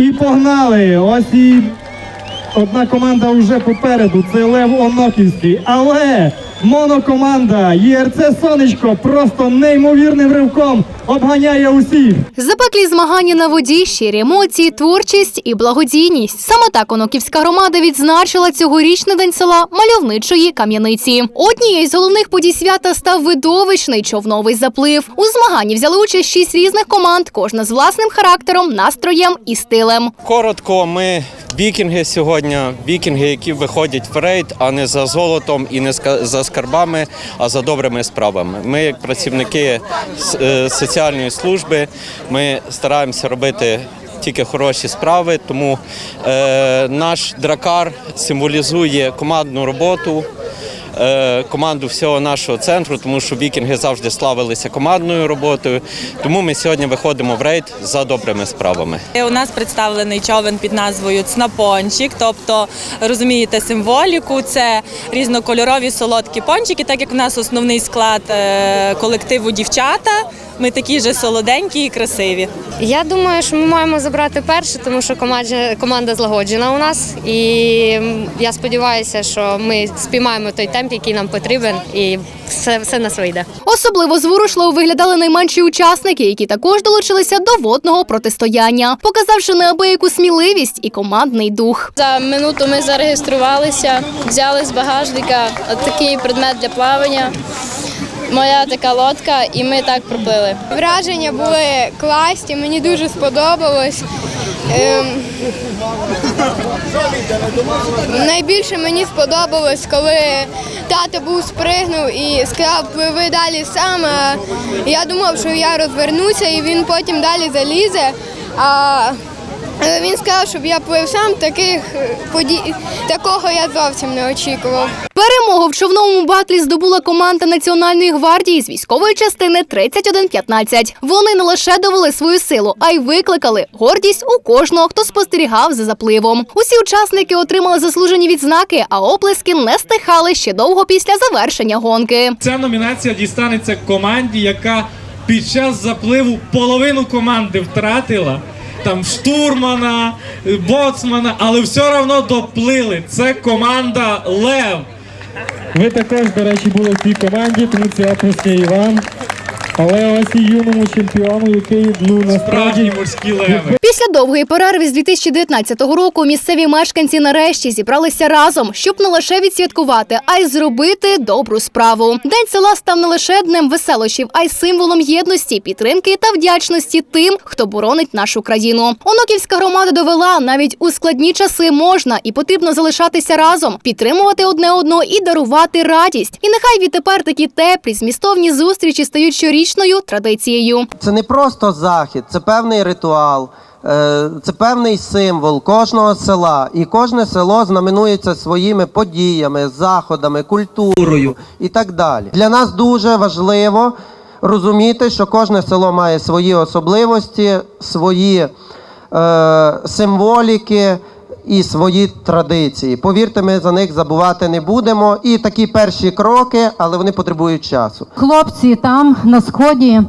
І погнали! Ось і одна команда вже попереду. Це Лев Оноківський. Але монокоманда ЄРЦ Сонечко просто неймовірним ривком обганяє усіх. Запеклі змагання на воді, щирі емоції, творчість і благодійність. Саме так Оноківська громада відзначила цьогорічний день села мальовничої кам'яниці. Однією з головних подій свята став видовищний човновий заплив. У змаганні взяли участь шість різних команд, кожна з власним характером, настроєм і стилем. Коротко, ми вікінги сьогодні, вікінги, які виходять в рейд, а не за золотом і не за скарбами, а за добрими справами. Ми, як працівники е, соціальної служби, ми стараємося робити. Тільки хороші справи, тому е, наш дракар символізує командну роботу, команду всього нашого центру, тому що вікінги завжди славилися командною роботою. Тому ми сьогодні виходимо в рейд за добрими справами. У нас представлений човен під назвою Цнапончик, тобто розумієте символіку, це різнокольорові солодкі пончики, так як в нас основний склад е, колективу дівчата. Ми такі ж солоденькі і красиві. Я думаю, що ми маємо забрати перше, тому що команда, команда злагоджена у нас. І я сподіваюся, що ми спіймаємо той темп, який нам потрібен, і все, все нас вийде. Особливо зворушливо виглядали найменші учасники, які також долучилися до водного протистояння, показавши неабияку сміливість і командний дух. За минуту ми зареєструвалися, взяли з багажника такий предмет для плавання. Моя така лодка, і ми так проплили. Враження були класні, мені дуже сподобалось. Ем, найбільше мені сподобалось, коли тато був спригнув і сказав, пливи далі сам. Я думав, що я розвернуся і він потім далі залізе. А він сказав, щоб я плив сам, таких е, подій, такого я зовсім не очікував. Перемогу в човновому батлі здобула команда Національної гвардії з військової частини 3115. Вони не лише довели свою силу, а й викликали гордість у кожного, хто спостерігав за запливом. Усі учасники отримали заслужені відзнаки, а оплески не стихали ще довго після завершення гонки. Ця номінація дістанеться команді, яка під час запливу половину команди втратила. Там штурмана, боцмана, але все одно доплили. Це команда Лев. Ви також, до речі, були в цій команді, тому це оплески і вам. Але ось і юному чемпіону, який ну насправді морські леви. Після довгої перерви з 2019 року місцеві мешканці нарешті зібралися разом, щоб не лише відсвяткувати, а й зробити добру справу. День села став не лише днем веселощів, а й символом єдності, підтримки та вдячності тим, хто боронить нашу країну. Оноківська громада довела навіть у складні часи можна і потрібно залишатися разом, підтримувати одне одного і дарувати радість. І нехай відтепер такі теплі, змістовні зустрічі стають щорічною традицією. Це не просто захід, це певний ритуал, е, це певний символ кожного села. І кожне село знаменується своїми подіями, заходами, культурою і так далі. Для нас дуже важливо розуміти, що кожне село має свої особливості, свої е, символіки. І свої традиції. Повірте, ми за них забувати не будемо. І такі перші кроки, але вони потребують часу. Хлопці там на сході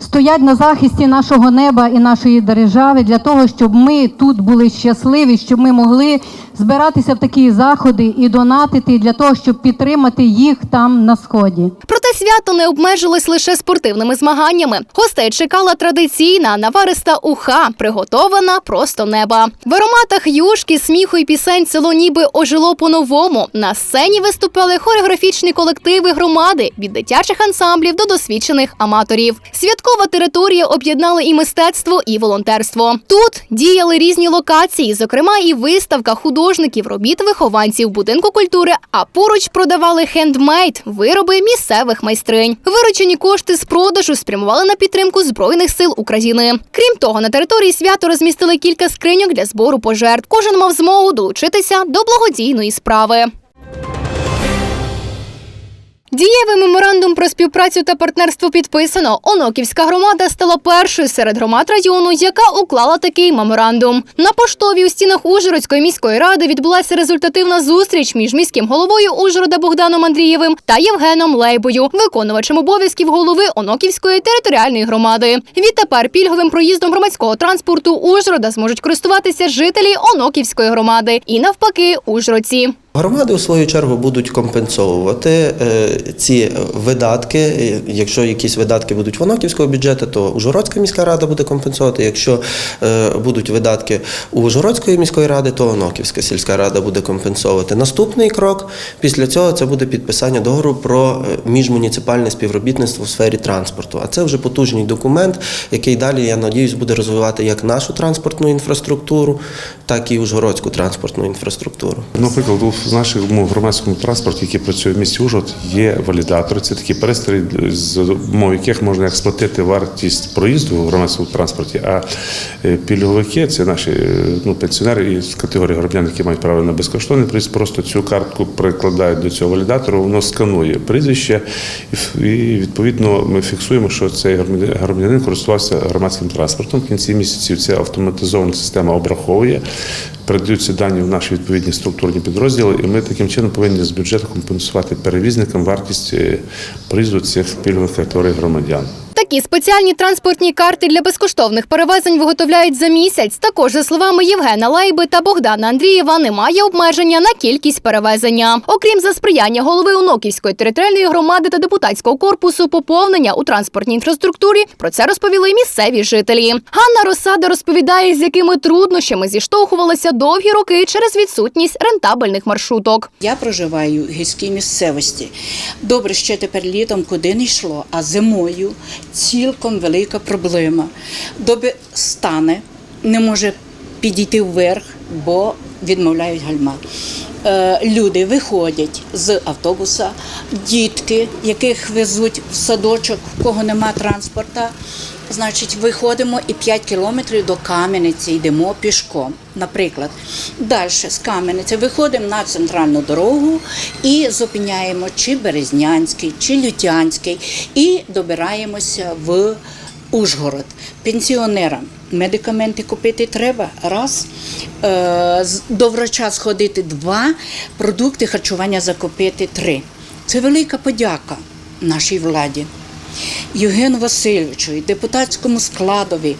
стоять на захисті нашого неба і нашої держави для того, щоб ми тут були щасливі, щоб ми могли збиратися в такі заходи і донатити для того, щоб підтримати їх там на сході. Проте свято не обмежилось лише спортивними змаганнями. Гостей чекала традиційна навариста уха, приготована просто неба. В ароматах юшки, сміху і пісень село ніби ожило по-новому. На сцені виступали хореографічні колективи громади від дитячих ансамблів до досвідчених аматорів. Святкова територія об'єднала і мистецтво, і волонтерство. Тут діяли різні локації, зокрема і виставка художників, робіт вихованців будинку культури. А поруч продавали хендмейд вироби місцевих майстринь. Виручені кошти з продажу спрямували на підтримку збройних сил України. Крім того, на території свято розмістили кілька скриньок для збору пожертв. Кожен мав змогу долучитися до благодійної справи. Дієвий меморандум про співпрацю та партнерство підписано. Оноківська громада стала першою серед громад району, яка уклала такий меморандум. На поштовій у стінах Ужгородської міської ради відбулася результативна зустріч між міським головою Ужгорода Богданом Андрієвим та Євгеном Лейбою, виконувачем обов'язків голови Оноківської територіальної громади. Відтепер пільговим проїздом громадського транспорту Ужгорода зможуть користуватися жителі Оноківської громади і навпаки ужгородці. Громади у свою чергу будуть компенсовувати е, ці видатки. Якщо якісь видатки будуть в Оноківського бюджету, то Ужгородська міська рада буде компенсувати. Якщо е, будуть видатки у Ужгородської міської ради, то Оноківська сільська рада буде компенсовувати. Наступний крок після цього це буде підписання договору про е, міжмуніципальне співробітництво в сфері транспорту. А це вже потужний документ, який далі, я надіюсь, буде розвивати як нашу транспортну інфраструктуру, так і Ужгородську транспортну інфраструктуру. Наприклад, у нашому громадському транспорті, який працює в місті Ужгород, є валідатори. Це такі пристрої, з допомогою яких можна сплатити вартість проїзду в громадському транспорті. А е, пільговики це наші е, ну, пенсіонери із категорії громадян, які мають право на безкоштовний проїзд. Просто цю картку прикладають до цього валідатору, воно сканує прізвище, і відповідно ми фіксуємо, що цей громадянин- користувався громадським транспортом. В кінці місяців ця автоматизована система обраховує передаються дані в наші відповідні структурні підрозділи, і ми таким чином повинні з бюджету компенсувати перевізникам вартість е, проїзду цих пільгових категорій громадян. Такі спеціальні транспортні карти для безкоштовних перевезень виготовляють за місяць. Також, за словами Євгена Лайби та Богдана Андрієва, немає обмеження на кількість перевезення. Окрім за сприяння голови Оноківської територіальної громади та депутатського корпусу поповнення у транспортній інфраструктурі. Про це розповіли місцеві жителі. Ганна Росада розповідає, з якими труднощами зіштовхувалися довгі роки через відсутність рентабельних маршруток. Я проживаю в гірській місцевості. Добре, ще тепер літом куди не йшло, а зимою цілком велика проблема. Доби стане, не може підійти вверх, бо відмовляють гальма. Е, Люди виходять з автобуса, дітки, яких везуть в садочок, в кого нема транспорта. Значить, виходимо і 5 кілометрів до Кам'яниці йдемо пішком. Наприклад, далі з Кам'яниці виходимо на центральну дорогу і зупиняємо чи Березнянський, чи Лютянський, і добираємося в Ужгород. Пенсіонерам медикаменти купити треба раз, е, до врача сходити два, продукти харчування закупити три. Це велика подяка нашій владі. Євгену Васильовичу і депутатському складові,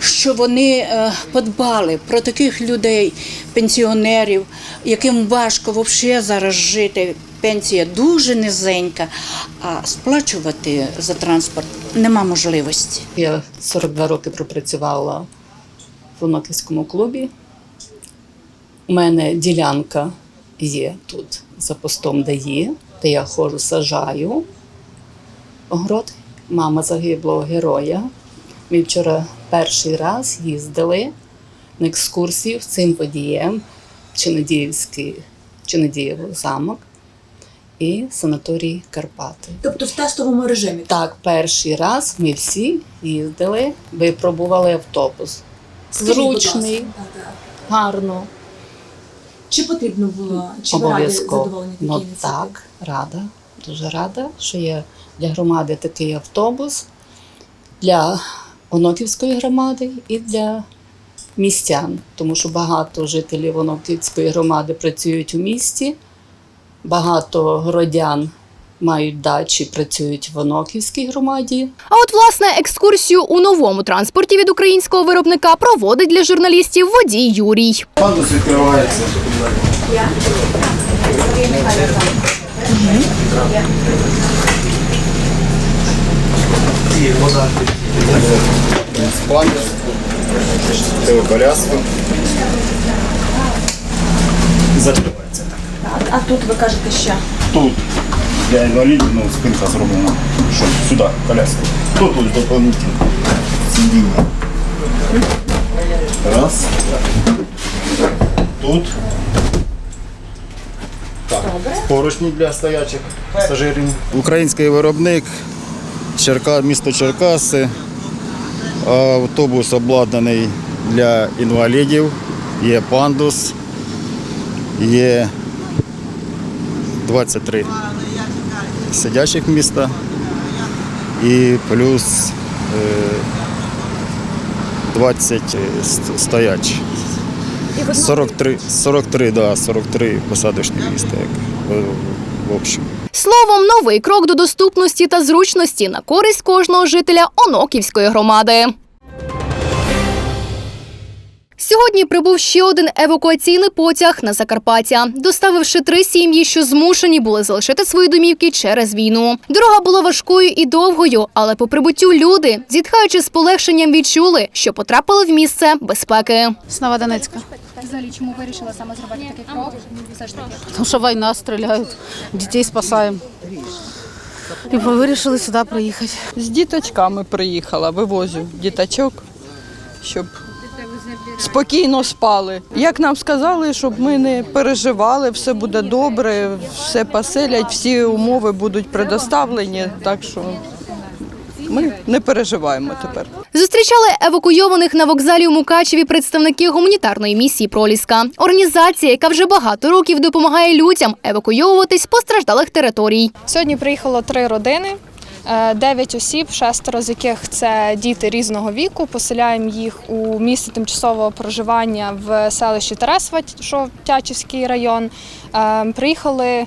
що вони е, подбали про таких людей, пенсіонерів, яким важко взагалі зараз жити. Пенсія дуже низенька, а сплачувати за транспорт нема можливості. Я 42 роки пропрацювала в Оноківському клубі. У мене ділянка є тут за постом ДАІ, де я ходжу, сажаю огород. Мама загиблого героя. Ми вчора перший раз їздили на екскурсію з цим водієм Чинодіївський, Чинодієво замок і санаторій Карпати. Тобто в тестовому режимі. Так, перший раз ми всі їздили, випробували автобус. Зручний, гарно, Чи потрібно було, чи ви раді задоволені такі Ну ініціативи? так, рада, дуже рада, що є для громади такий автобус, для Оноківської громади і для містян, тому що багато жителів Оноківської громади працюють у місті, багато городян мають дачі, працюють в Оноківській громаді. А от власне екскурсію у новому транспорті від українського виробника проводить для журналістів водій Юрій. Пандус відкривається. І вода. Пандус. Це коляска. Закривається. А тут ви кажете, що Тут для інвалідів ну, спинка зроблена. Що сюди, коляска. Тут ось доповнительно. Сидіння. Раз. Тут. Так. Поручні для стоячих пасажирів. Український виробник, Черка, місто Черкаси. Автобус обладнаний для інвалідів, є пандус, є 23 сидячих міста і плюс е, 20 ст- стоячі. 43, 43, да, 43 посадочні міста, як в, в общем. Словом, новий крок до доступності та зручності на користь кожного жителя Оноківської громади. Сьогодні прибув ще один евакуаційний потяг на Закарпаття, доставивши три сім'ї, що змушені були залишити свої домівки через війну. Дорога була важкою і довгою, але по прибуттю люди, зітхаючи з полегшенням, відчули, що потрапили в місце безпеки. Снова Донецька. Взагалі, чому вирішила саме зробити такий крок? Все ж таки. Тому що війна, стріляють, дітей спасаємо. І вирішили сюди приїхати. З діточками приїхала, вивозю діточок, щоб спокійно спали. Як нам сказали, щоб ми не переживали, все буде добре, все поселять, всі умови будуть предоставлені, так що ми не переживаємо тепер. Зустрічали евакуйованих на вокзалі у Мукачеві представники гуманітарної місії Проліска. Організація, яка вже багато років допомагає людям евакуйовуватись з постраждалих територій. Сьогодні приїхало три родини. Е, Дев'ять осіб, шестеро з яких це діти різного віку. Поселяємо їх у місце тимчасового проживання в селищі Тересва, що Тячівський район. Е, Приїхали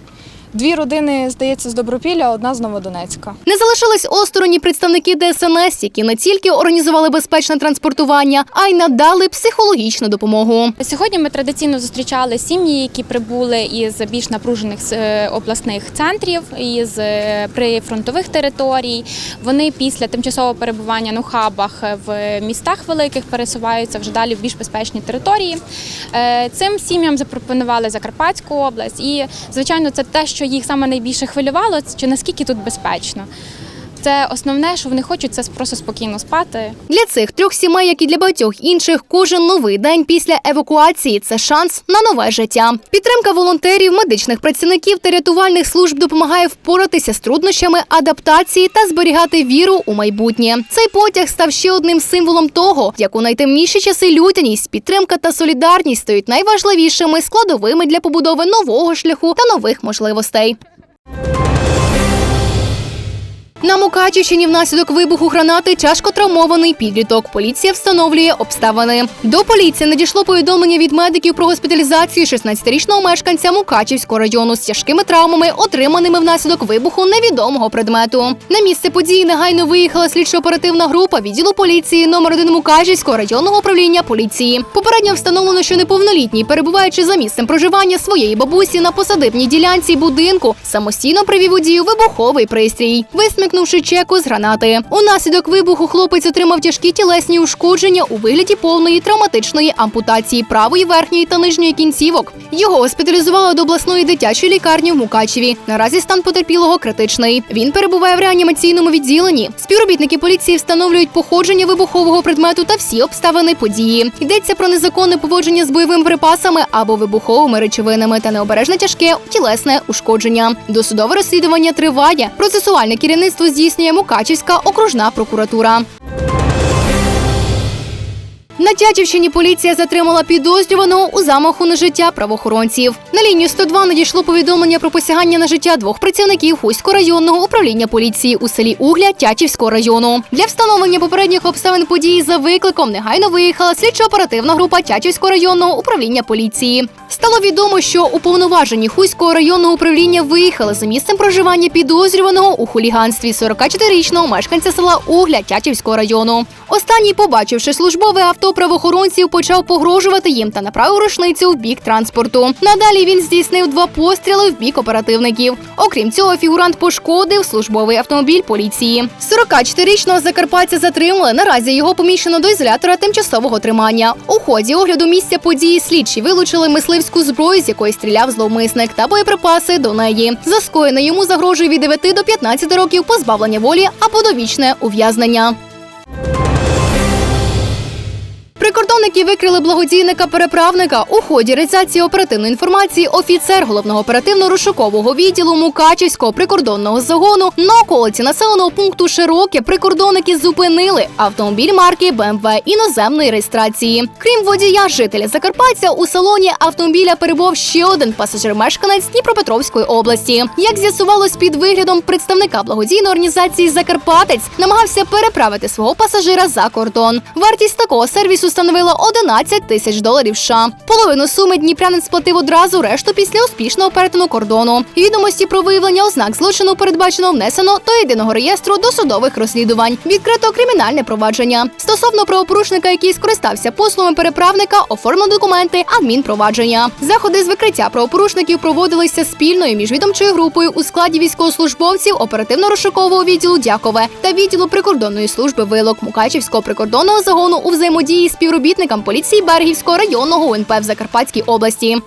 дві родини, здається, з Добропілля, одна з Новодонецька. Не залишились осторонні представники ДСНС, які не тільки організували безпечне транспортування, а й надали психологічну допомогу. Сьогодні ми традиційно зустрічали сім'ї, які прибули із більш напружених е, обласних центрів, із е, прифронтових територій. Вони після тимчасового перебування на хабах в містах великих пересуваються вже далі в більш безпечні території. Е, Цим сім'ям запропонували Закарпатську область, і звичайно, це те, що їх саме найбільше хвилювало, чи наскільки тут безпечно. Це основне, що вони хочуть, це просто спокійно спати. Для цих трьох сімей, як і для багатьох інших, кожен новий день після евакуації це шанс на нове життя. Підтримка волонтерів, медичних працівників та рятувальних служб допомагає впоратися з труднощами адаптації та зберігати віру у майбутнє. Цей потяг став ще одним символом того, як у найтемніші часи людяність, підтримка та солідарність стають найважливішими складовими для побудови нового шляху та нових можливостей. На Мукачівщині внаслідок вибуху гранати тяжко травмований підліток. Поліція встановлює обставини. До поліції надійшло повідомлення від медиків про госпіталізацію 16-річного мешканця Мукачівського району з тяжкими травмами, отриманими внаслідок вибуху невідомого предмету. На місце події негайно виїхала слідчо-оперативна група відділу поліції номер 1 Мукачівського районного управління поліції. Попередньо встановлено, що неповнолітній, перебуваючи за місцем проживання своєї бабусі на посадибній ділянці будинку, самостійно привів у дію вибуховий пристрій. Висмикнувши чеку з гранати. Унаслідок вибуху хлопець отримав тяжкі тілесні ушкодження у вигляді повної травматичної ампутації правої верхньої та нижньої кінцівок. Його госпіталізували до обласної дитячої лікарні в Мукачеві. Наразі стан потерпілого критичний. Він перебуває в реанімаційному відділенні. Співробітники поліції встановлюють походження вибухового предмету та всі обставини події. Йдеться про незаконне поводження з бойовими припасами або вибуховими речовинами та необережне тяжке тілесне ушкодження. Досудове розслідування триває. Процесуальне керівництво здійснює Мукачівська окружна прокуратура. На Тячівщині поліція затримала підозрюваного у замаху на життя правоохоронців. На лінію 102 надійшло повідомлення про посягання на життя двох працівників Хуського районного управління поліції у селі Угля Тячівського району. Для встановлення попередніх обставин події за викликом негайно виїхала слідчо-оперативна група Тячівського районного управління поліції. Стало відомо, що уповноважені Хуського районного управління виїхали за місцем проживання підозрюваного у хуліганстві 44-річного мешканця села Угля Тячівського району. Останній, побачивши службове авто правоохоронців, почав погрожувати їм та направив рушницю в бік транспорту. Надалі він здійснив два постріли в бік оперативників. Окрім цього, фігурант пошкодив службовий автомобіль поліції. 44-річного закарпатця затримали. Наразі його поміщено до ізолятора тимчасового тримання. У ході огляду місця події слідчі вилучили мисливську зброю, з якої стріляв зловмисник, та боєприпаси до неї. За скоєне йому загрожує від 9 до 15 років позбавлення волі або довічне ув'язнення. Прикордонники викрили благодійника переправника у ході реалізації оперативної інформації. Офіцер головного оперативно-розшукового відділу Мукачівського прикордонного загону на околиці населеного пункту Широке прикордонники зупинили автомобіль марки БМВ іноземної реєстрації. Крім водія, жителя Закарпаття у салоні автомобіля перебував ще один пасажир-мешканець Дніпропетровської області. Як з'ясувалось під виглядом представника благодійної організації Закарпатець, намагався переправити свого пасажира за кордон. Вартість такого сервісу становила 11 тисяч доларів. США. половину суми Дніпрянин сплатив одразу, решту після успішного перетину кордону. Відомості про виявлення ознак злочину передбачено внесено до єдиного реєстру досудових розслідувань. Відкрито кримінальне провадження. Стосовно правопорушника, який скористався послугами переправника, оформлено документи адмінпровадження. Заходи з викриття правопорушників проводилися спільною міжвідомчою групою у складі військовослужбовців оперативно-розшукового відділу Дякове та відділу прикордонної служби Вилок Мукачівського прикордонного загону у взаємодії з співробітникам поліції Берегівського районного УНП в Закарпатській області.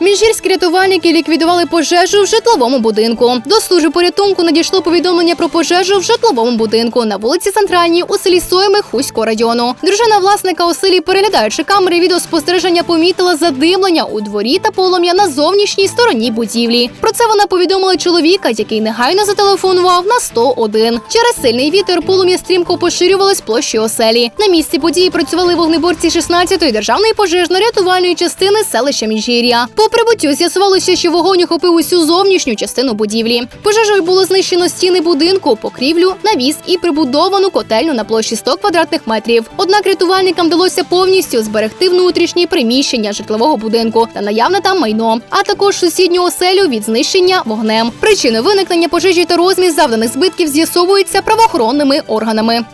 Міжгірські рятувальники ліквідували пожежу в житловому будинку. До служби порятунку надійшло повідомлення про пожежу в житловому будинку на вулиці Центральній у селі Сойми Хуського району. Дружина власника оселі, переглядаючи камери відеоспостереження, помітила задимлення у дворі та полум'я на зовнішній стороні будівлі. Про це вона повідомила чоловіка, який негайно зателефонував на 101. Через сильний вітер полум'я стрімко поширювалось площі оселі. На місці події працювали вогнеборці 16-ї державної пожежно-рятувальної частини селища Міжгір'я. По прибуттю з'ясувалося, що вогонь охопив усю зовнішню частину будівлі. Пожежею було знищено стіни будинку, покрівлю, навіс і прибудовану котельню на площі 100 квадратних метрів. Однак рятувальникам вдалося повністю зберегти внутрішні приміщення житлового будинку та наявне там майно, а також сусідню оселю від знищення вогнем. Причини виникнення пожежі та розмір завданих збитків з'ясовуються правоохоронними органами.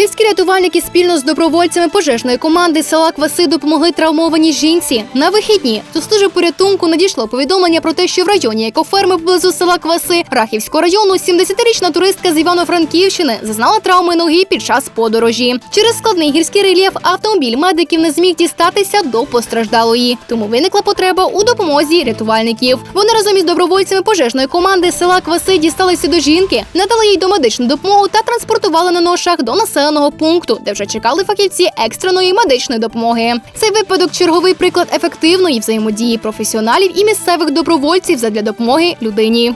Гірські рятувальники спільно з добровольцями пожежної команди села Кваси допомогли травмованій жінці. На вихідні до служби порятунку надійшло повідомлення про те, що в районі екоферми поблизу села Кваси Рахівського району 70-річна туристка з Івано-Франківщини зазнала травми ноги під час подорожі. Через складний гірський рельєф автомобіль медиків не зміг дістатися до постраждалої. Тому виникла потреба у допомозі рятувальників. Вони разом із добровольцями пожежної команди села Кваси дісталися до жінки, надали їй домедичну допомогу та транспортували на ношах до населеного пункту, де вже чекали фахівці екстреної медичної допомоги. Цей випадок черговий приклад ефективної взаємодії професіоналів і місцевих добровольців задля допомоги людині.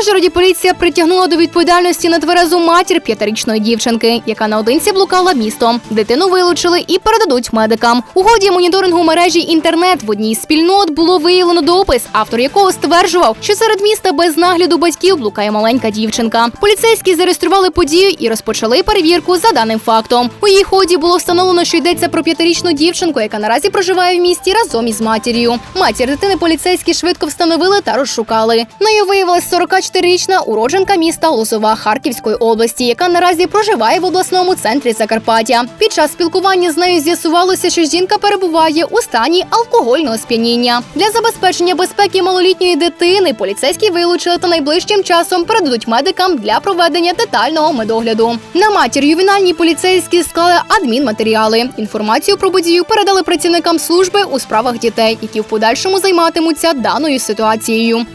Ужгороді поліція притягнула до відповідальності нетверезу матір п'ятирічної дівчинки, яка наодинці блукала містом. Дитину вилучили і передадуть медикам. У ході моніторингу мережі інтернет в одній з спільнот було виявлено допис, автор якого стверджував, що серед міста без нагляду батьків блукає маленька дівчинка. Поліцейські зареєстрували подію і розпочали перевірку за даним фактом. У її ході було встановлено, що йдеться про п'ятирічну дівчинку, яка наразі проживає в місті разом із матір'ю. Матір дитини поліцейські швидко встановили та розшукали. Нею виявилась 44-річна уродженка міста Лозова Харківської області, яка наразі проживає в обласному центрі Закарпаття. Під час спілкування з нею з'ясувалося, що жінка перебуває у стані алкогольного сп'яніння. Для забезпечення безпеки малолітньої дитини поліцейські вилучили та найближчим часом передадуть медикам для проведення детального медогляду. На матір ювенальні поліцейські склали адмінматеріали. Інформацію про подію передали працівникам служби у справах дітей, які в подальшому займатимуться даною ситуацією.